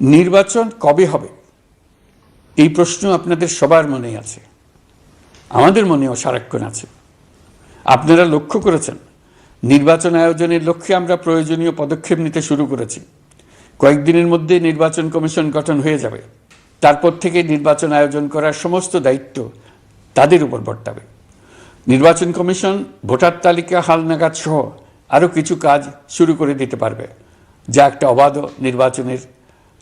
নির্বাচন কবে হবে? এই প্রশ্ন আপনাদের সবার মনে আছে। আমাদের মনেও সারাক্ষণ আছে। আপনারা লক্ষ্য করেছেন, নির্বাচন আয়োজনের লক্ষ্যে আমরা প্রয়োজনীয় পদক্ষেপ নিতে শুরু করেছি। কয়েকদিনের মধ্যে নির্বাচন কমিশন গঠন হয়ে যাবে। তারপর থেকে নির্বাচন আয়োজন করার সমস্ত দায়িত্ব তাদের উপর বর্তাবে। নির্বাচন কমিশন, ভোটার তালিকা হালনাগাদ সহ আরও কিছু কাজ শুরু করে দিতে পারবে, যা একটা অবাধ নির্বাচনের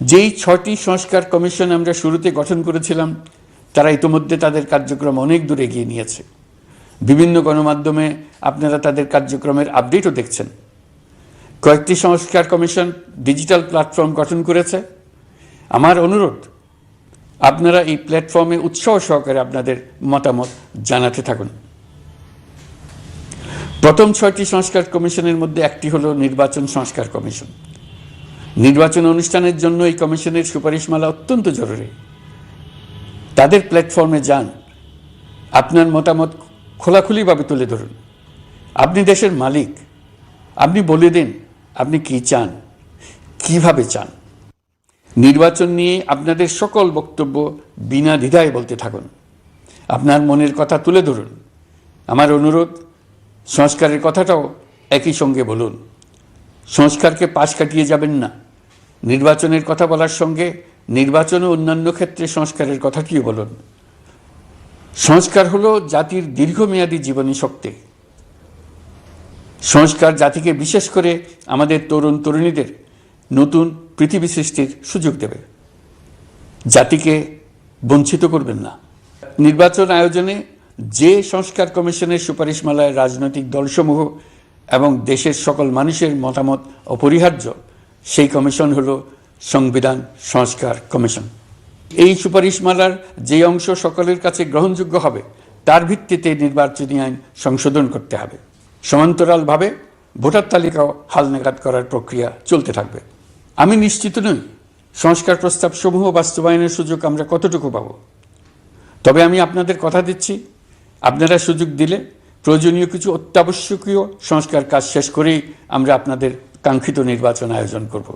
যেই ছটি সংস্কার কমিশন আমরা শুরুতে গঠন করেছিলাম, তারা ইতোমধ্যে তাদের কার্যক্রম অনেক দূর এগিয়ে নিয়েছে। বিভিন্ন গণমাধ্যমে আপনারা তাদের কার্যক্রমের আপডেটও দেখছেন। কয়েকটি সংস্কার কমিশন ডিজিটাল প্ল্যাটফর্ম গঠন করেছে। আমার অনুরোধ, আপনারা এই প্ল্যাটফর্মে উৎসাহ সহকারে আপনাদের মতামত জানাতে থাকুন। প্রথম ছয়টি সংস্কার কমিশনের মধ্যে একটি হলো নির্বাচন সংস্কার কমিশন। নির্বাচন অনুষ্ঠানের জন্য এই কমিশনের সুপারিশমালা অত্যন্ত জরুরি। তাদের প্ল্যাটফর্মে যান। আপনার মতামত খোলাখুলিভাবে তুলে ধরুন। আপনি দেশের মালিক। আপনি বলে দিন, আপনি কি চান? কীভাবে চান? নির্বাচন নিয়ে আপনাদের সকল বক্তব্য বিনা দ্বিধায় বলতে থাকুন। আপনার মনের কথা তুলে ধরুন। আমার অনুরোধ, সংস্কারের কথাটাও একই সঙ্গে বলুন। সংস্কারকে পাশ কাটিয়ে যাবেন না। নির্বাচনের কথা বলার সঙ্গে নির্বাচন ও অন্যান্য ক্ষেত্রে সংস্কারের কথা কথাটিও বলুন? সংস্কার হলো জাতির দীর্ঘমেয়াদী জীবনী শক্তি। সংস্কার জাতিকে বিশেষ করে আমাদের তরুণ তরুণীদের নতুন পৃথিবী সৃষ্টির সুযোগ দেবে। জাতিকে বঞ্চিত করবেন না। নির্বাচন আয়োজনে যে সংস্কার কমিশনের সুপারিশমালায় রাজনৈতিক দলসমূহ এবং দেশের সকল মানুষের মতামত অপরিহার্য সেই কমিশন হল সংবিধান সংস্কার কমিশন। এই সুপারিশমালার যে অংশ সকলের কাছে গ্রহণযোগ্য হবে, তার ভিত্তিতে নির্বাচনী আইন সংশোধন করতে হবে। সমান্তরালভাবে ভোটার তালিকাও হালনাগাদ করার প্রক্রিয়া চলতে থাকবে। আমি নিশ্চিত নই সংস্কার প্রস্তাব সমূহ বাস্তবায়নের সুযোগ আমরা কতটুকু পাব। তবে আমি আপনাদের কথা দিচ্ছি, আপনারা সুযোগ দিলে প্রয়োজনীয় কিছু অত্যাবশ্যকীয় সংস্কার কাজ শেষ করেই আমরা আপনাদের কাঙ্ক্ষিত নির্বাচন আয়োজন করব।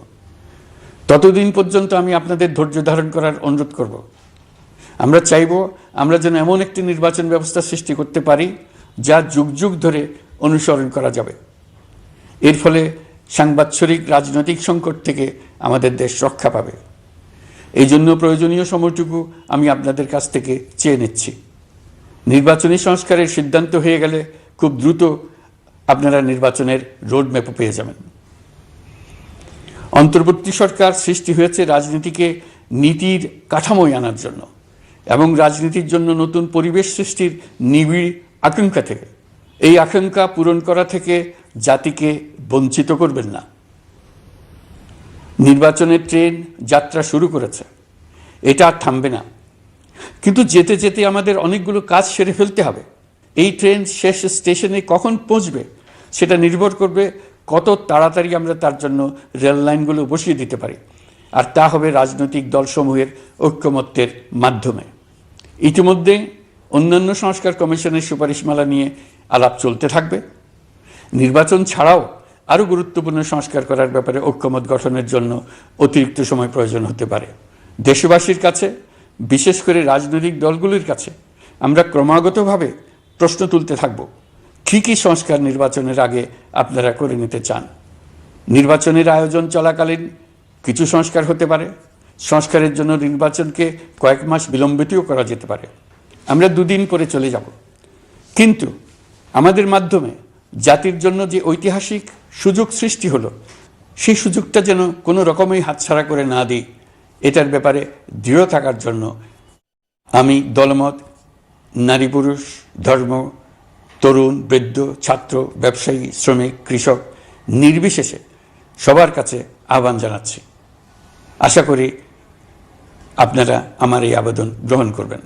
ততদিন পর্যন্ত আমি আপনাদের ধৈর্য ধারণ করার অনুরোধ করব। আমরা চাইব আমরা যেন এমন একটি নির্বাচন ব্যবস্থা সৃষ্টি করতে পারি, যা যুগ যুগ ধরে অনুসরণ করা যাবে। এর ফলে সাংবাৎসরিক রাজনৈতিক সংকট থেকে আমাদের দেশ রক্ষা পাবে। এই জন্য প্রয়োজনীয় সময়টুকু আমি আপনাদের কাছ থেকে চেয়ে নিচ্ছি। নির্বাচনী সংস্কারের সিদ্ধান্ত হয়ে গেলে খুব দ্রুত আপনারা নির্বাচনের রোডম্যাপও পেয়ে যাবেন। অন্তর্বর্তী সরকার সৃষ্টি হয়েছে রাজনীতিকে নীতির কাঠামোয় আনার জন্য এবং রাজনীতির জন্য নতুন পরিবেশ সৃষ্টির নিবিড় আকাঙ্ক্ষা থেকে। এই আকাঙ্ক্ষা পূরণ করা থেকে জাতিকে বঞ্চিত করবেন না। নির্বাচনের ট্রেন যাত্রা শুরু করেছে। এটা আর থামবে না। কিন্তু যেতে যেতে আমাদের অনেকগুলো কাজ সেরে ফেলতে হবে। এই ট্রেন শেষ স্টেশনে কখন পৌঁছবে সেটা নির্ভর করবে কত তাড়াতাড়ি আমরা তার জন্য রেল লাইনগুলো বসিয়ে দিতে পারি। আর তা হবে রাজনৈতিক দলসমূহের ঐক্যমত্যের মাধ্যমে। ইতিমধ্যে অন্যান্য সংস্কার কমিশনের সুপারিশমালা নিয়ে আলাপ চলতে থাকবে। নির্বাচন ছাড়াও আরও গুরুত্বপূর্ণ সংস্কার করার ব্যাপারে ঐক্যমত গঠনের জন্য অতিরিক্ত সময় প্রয়োজন হতে পারে। দেশবাসীর কাছে, বিশেষ করে রাজনৈতিক দলগুলির কাছে, আমরা ক্রমাগতভাবে প্রশ্ন তুলতে থাকব। কী সংস্কার নির্বাচনের আগে আপনারা করে নিতে চান। নির্বাচনের আয়োজন চলাকালীন কিছু সংস্কার হতে পারে। সংস্কারের জন্য নির্বাচনকে কয়েক মাস বিলম্বিতও করা যেতে পারে। আমরা দুদিন পরে চলে যাব। কিন্তু আমাদের মাধ্যমে জাতির জন্য যে ঐতিহাসিক সুযোগ সৃষ্টি হলো, সেই সুযোগটা যেন কোনো রকমই হাতছাড়া করে না দিই, এটার ব্যাপারে দৃঢ় থাকার জন্য আমি দলমত, নারী পুরুষ, ধর্ম তরুণ, বৃদ্ধ, ছাত্র, ব্যবসায়ী, শ্রমিক, কৃষক নির্বিশেষে সবার কাছে আহ্বান জানাচ্ছি। আশা করি আপনারা আমার এই আবেদন গ্রহণ করবেন।